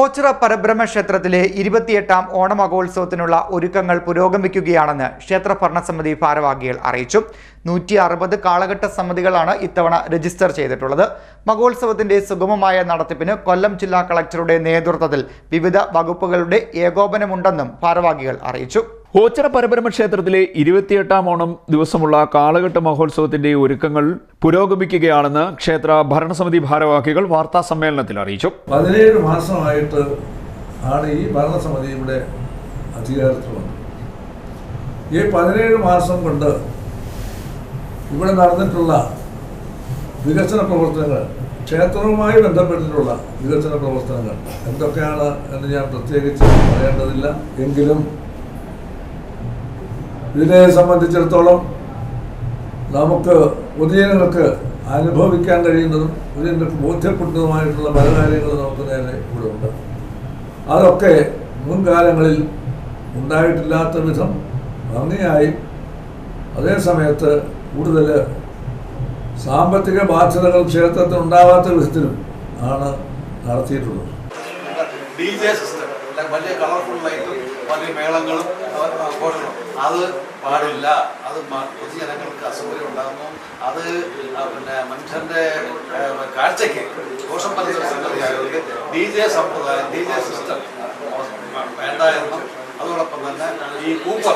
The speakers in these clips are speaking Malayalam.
ഓച്ചിറ പരബ്രഹ്മ ക്ഷേത്രത്തിലെ ഇരുപത്തിയെട്ടാം ഓണമഹോത്സവത്തിനുള്ള ഒരുക്കങ്ങൾ പുരോഗമിക്കുകയാണെന്ന് ക്ഷേത്ര ഭരണസമിതി ഭാരവാഹികൾ അറിയിച്ചു. നൂറ്റി അറുപത് കാളഘട്ട സമിതികളാണ് ഇത്തവണ രജിസ്റ്റർ ചെയ്തിട്ടുള്ളത്. മഹോത്സവത്തിന്റെ സുഗമമായ നടത്തിപ്പിന് കൊല്ലം ജില്ലാ കളക്ടറുടെ നേതൃത്വത്തിൽ വിവിധ വകുപ്പുകളുടെ ഏകോപനമുണ്ടെന്നും ഭാരവാഹികൾ അറിയിച്ചു. ഓച്ചിറ പരബ്രഹ്മ ക്ഷേത്രത്തിലെ ഇരുപത്തിയെട്ടാം ഓണം ദിവസമുള്ള കാളകെട്ട് മഹോത്സവത്തിന്റെ ഒരുക്കങ്ങൾ പുരോഗമിക്കുകയാണെന്ന് ക്ഷേത്ര ഭരണസമിതി ഭാരവാഹികൾ വാർത്താ സമ്മേളനത്തിൽ അറിയിച്ചു. പതിനേഴ് മാസമായിട്ട് ആണ് ഈ ഭരണസമിതി ഇവിടെ അധികാരത്തിൽ വന്നത്. ഈ പതിനേഴ് മാസം കൊണ്ട് ഇവിടെ നടന്നിട്ടുള്ള വികസന പ്രവർത്തനങ്ങൾ ക്ഷേത്രവുമായി ബന്ധപ്പെട്ടിട്ടുള്ള വികസന പ്രവർത്തനങ്ങൾ എന്തൊക്കെയാണ് എന്ന് ഞാൻ പ്രത്യേകിച്ച് പറയേണ്ടതില്ല. എങ്കിലും ഇതിനെ സംബന്ധിച്ചിടത്തോളം നമുക്ക് പൊതുജനങ്ങൾക്ക് അനുഭവിക്കാൻ കഴിയുന്നതും പൊതുജനങ്ങൾക്ക് ബോധ്യപ്പെടുന്നതുമായിട്ടുള്ള പല കാര്യങ്ങളും നമുക്ക് നേരെ ഇവിടെ ഉണ്ട്. അതൊക്കെ മുൻകാലങ്ങളിൽ ഉണ്ടായിട്ടില്ലാത്ത വിധം ഭംഗിയായി അതേ സമയത്ത് കൂടുതൽ സാമ്പത്തിക ബാധ്യതകൾ ക്ഷേത്രത്തിൽ ഉണ്ടാവാത്ത വിധത്തിലും ആണ് നടത്തിയിട്ടുള്ളത്. ഡി ജെ സിസ്റ്റം വലിയ കളർഫുൾ ലൈറ്റും വലിയ മേളങ്ങളും അത് പാടില്ല. അത് പൊതുജനങ്ങൾക്ക് അസൗകര്യം ഉണ്ടാകുന്നു. അത് പിന്നെ മനുഷ്യന്റെ കാഴ്ചയ്ക്ക് ദോഷം വരുന്ന സംഗതിയായവർക്ക് ഡി ജെ സമ്പ്രദായം ഡി ജെ സിസ്റ്റം വേണ്ട എന്നും അതോടൊപ്പം തന്നെ ഈ കൂപ്പർ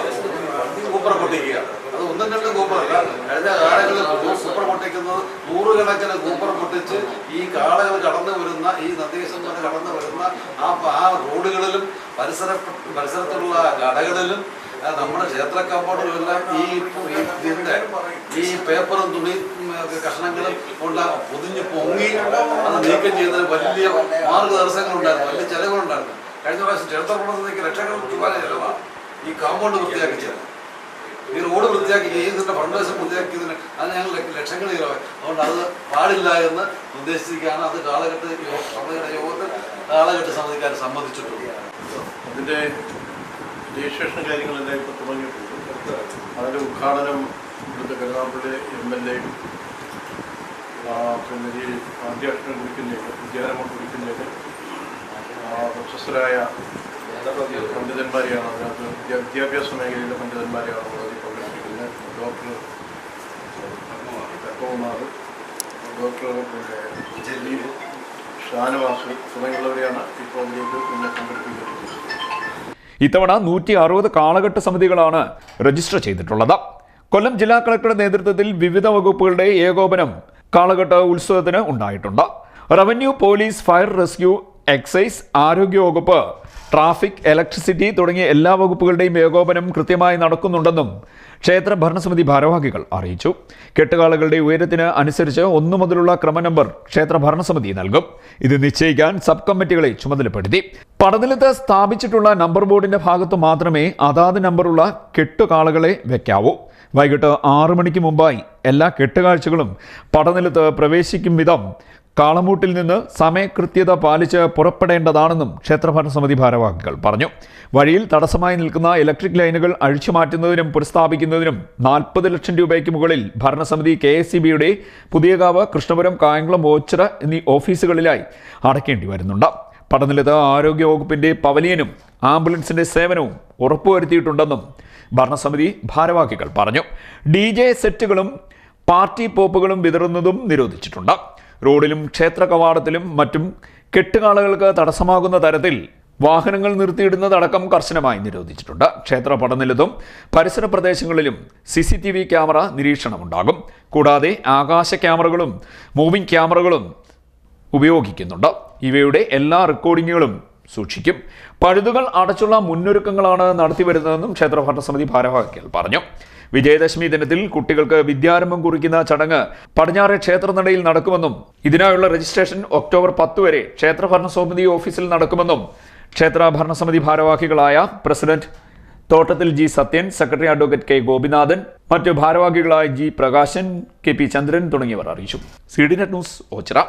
കൂപ്പർ പൊട്ടിക്കുക. അത് ഒന്നും രണ്ടും കൂപ്പറല്ല. കഴിഞ്ഞ കാലങ്ങളിൽ കൂപ്പർ പൊട്ടിക്കുന്നത് നൂറുകണക്കിന് കൂപ്പർ പൊട്ടിച്ച് ഈ കാളകൾ കടന്നു വരുന്ന ഈ കൊണ്ട് കടന്നു വരുന്ന ആ ആ റോഡുകളിലും പരിസര പരിസരത്തുള്ള കടകളിലും നമ്മുടെ ക്ഷേത്ര കമ്പോർഡുകളെല്ലാം ഈ ഈ ഇതിന്റെ ഈ പേപ്പറും തുണി കഷ്ണങ്ങളും കൊണ്ട് പൊതിഞ്ഞ് പൊങ്ങി അത് നീക്കം ചെയ്തതിന് വലിയ മാർഗദർശനങ്ങളുണ്ടായിരുന്നു വലിയ ചെലവുകളുണ്ടായിരുന്നു. കഴിഞ്ഞ പ്രാവശ്യം ക്ഷേത്ര പ്രവർത്തനത്തിലേക്ക് ലക്ഷങ്ങൾ രൂപ ചെലവാണ് ഈ കാമ്പൗണ്ട് വൃത്തിയാക്കിച്ചത് ഈ റോഡ് വൃത്തിയാക്കി ചെയ്തിട്ട് ഫണ്ടേഷൻ വൃത്തിയാക്കിയതിന് അത് ഞങ്ങൾ ലക്ഷങ്ങൾ ചിലവായി. അതുകൊണ്ട് അത് പാടില്ല എന്ന് നിർദ്ദേശിക്കുകയാണ് അത് കാലഘട്ട സമിതിയുടെ യോഗത്തിൽ കാലഘട്ട സമിതിക്കാർ സമ്മതിച്ചിട്ടുണ്ട്. അതിന്റെ രജിസ്ട്രേഷൻ കാര്യങ്ങളെല്ലാം ഇപ്പോൾ തുടങ്ങിയിട്ടുണ്ട്. അതിന്റെ ഉദ്ഘാടനം ഇവിടുത്തെ കരുനാഗപ്പള്ളി എം എൽ എയും പിന്നെ ഈ അധ്യക്ഷൻ കുറിക്കുന്നതിന് വിദ്യാരംഭം കുറിക്കുന്നതിന് പ്രശസ്തരായ പണ്ഡിതന്മാരെയാണ് അതിനകത്ത് വിദ്യാ- വിദ്യാഭ്യാസ മേഖലയിലെ പണ്ഡിതന്മാരെയാണ് അതിൽ പങ്കെടുപ്പിക്കുന്നത് ഡോക്ടർ തക്കവുമാർ ഡോക്ടർ പിന്നെ ജലീൽ ഷാനവാസ് തുടങ്ങിയുള്ളവരെയാണ് ഇപ്പോൾ അതിലേക്ക് പിന്നെ പങ്കെടുപ്പിക്കുന്നത് ഇത്തവണ നൂറ്റി അറുപത് കാളകെട്ട് സമിതികളാണ് രജിസ്റ്റർ ചെയ്തിട്ടുള്ളത്. കൊല്ലം ജില്ലാ കളക്ടറുടെ നേതൃത്വത്തിൽ വിവിധ വകുപ്പുകളുടെ ഏകോപനം കാളകെട്ട് ഉത്സവത്തിന് ഉണ്ടായിട്ടുണ്ട്. Revenue police fire rescue excise ആരോഗ്യ വകുപ്പ് ട്രാഫിക് ഇലക്ട്രിസിറ്റി തുടങ്ങിയ എല്ലാ വകുപ്പുകളുടെയും ഏകോപനം കൃത്യമായി നടക്കുന്നുണ്ടെന്നും ക്ഷേത്ര ഭരണസമിതി ഭാരവാഹികൾ അറിയിച്ചു. കെട്ടുകാളുകളുടെ ഉയരത്തിന് അനുസരിച്ച് ഒന്നു മുതലുള്ള ക്രമ നമ്പർ ക്ഷേത്ര ഭരണസമിതി നൽകും. ഇത് നിശ്ചയിക്കാൻ സബ് കമ്മിറ്റികളെ ചുമതലപ്പെടുത്തി. പടനിലത്ത് സ്ഥാപിച്ചിട്ടുള്ള നമ്പർ ബോർഡിന്റെ ഭാഗത്ത് മാത്രമേ അതാത് നമ്പറുള്ള കെട്ടുകാളുകളെ വെക്കാവൂ. വൈകിട്ട് ആറു മണിക്ക് മുമ്പായി എല്ലാ കെട്ടുകാഴ്ചകളും പടനിലത്ത് പ്രവേശിക്കും വിധം കാളമൂട്ടിൽ നിന്ന് സമയകൃത്യത പാലിച്ച് പുറപ്പെടേണ്ടതാണെന്നും ക്ഷേത്രഭരണസമിതി ഭാരവാഹികൾ പറഞ്ഞു. വഴിയിൽ തടസ്സമായി നിൽക്കുന്ന ഇലക്ട്രിക് ലൈനുകൾ അഴിച്ചുമാറ്റുന്നതിനും പുനഃസ്ഥാപിക്കുന്നതിനും നാൽപ്പത് ലക്ഷം രൂപയ്ക്ക് മുകളിൽ ഭരണസമിതി കെ എസ് സി ബിയുടെ പുതിയകാവ് കൃഷ്ണപുരം കായംകുളം ഓച്ചിറ എന്നീ ഓഫീസുകളിലായി അടയ്ക്കേണ്ടി വരുന്നുണ്ട്. പഠനനിലത്ത് ആരോഗ്യവകുപ്പിന്റെ പവലിയനും ആംബുലൻസിന്റെ സേവനവും ഉറപ്പുവരുത്തിയിട്ടുണ്ടെന്നും ഭരണസമിതി ഭാരവാഹികൾ പറഞ്ഞു. ഡി ജെ സെറ്റുകളും പാർട്ടി പോപ്പുകളും വിതറുന്നതും നിരോധിച്ചിട്ടുണ്ട്. റോഡിലും ക്ഷേത്ര കവാടത്തിലും മറ്റും കെട്ടുകാളുകൾക്ക് തടസ്സമാകുന്ന തരത്തിൽ വാഹനങ്ങൾ നിർത്തിയിടുന്നതടക്കം കർശനമായി നിരോധിച്ചിട്ടുണ്ട്. ക്ഷേത്ര പടനിലത്തും പരിസര പ്രദേശങ്ങളിലും C C T V camera നിരീക്ഷണമുണ്ടാകും. കൂടാതെ ആകാശ ക്യാമറകളും മൂവിംഗ് ക്യാമറകളും ഉപയോഗിക്കുന്നുണ്ട്. ഇവയുടെ എല്ലാ റെക്കോർഡിങ്ങുകളും സൂക്ഷിക്കും. പഴുതുകൾ അടച്ചുള്ള മുന്നൊരുക്കങ്ങളാണ് നടത്തിവരുന്നതെന്നും ക്ഷേത്ര ഭരണസമിതി ഭാരവാഹികൾ പറഞ്ഞു. വിജയദശമി ദിനത്തിൽ കുട്ടികൾക്ക് വിദ്യാരംഭം കുറിക്കുന്ന ചടങ്ങ് പടിഞ്ഞാറെ ക്ഷേത്രനടയിൽ നടക്കുമെന്നും ഇതിനായുള്ള രജിസ്ട്രേഷൻ ഒക്ടോബർ പത്ത് വരെ ക്ഷേത്ര ഭരണസമിതി ഓഫീസിൽ നടക്കുമെന്നും ക്ഷേത്ര ഭരണസമിതി ഭാരവാഹികളായ president Thottathil G Sathyan secretary advocate K Gopinathan മറ്റു ഭാരവാഹികളായ G Prakashan K P Chandran തുടങ്ങിയവർ അറിയിച്ചു. C D net news Ochira.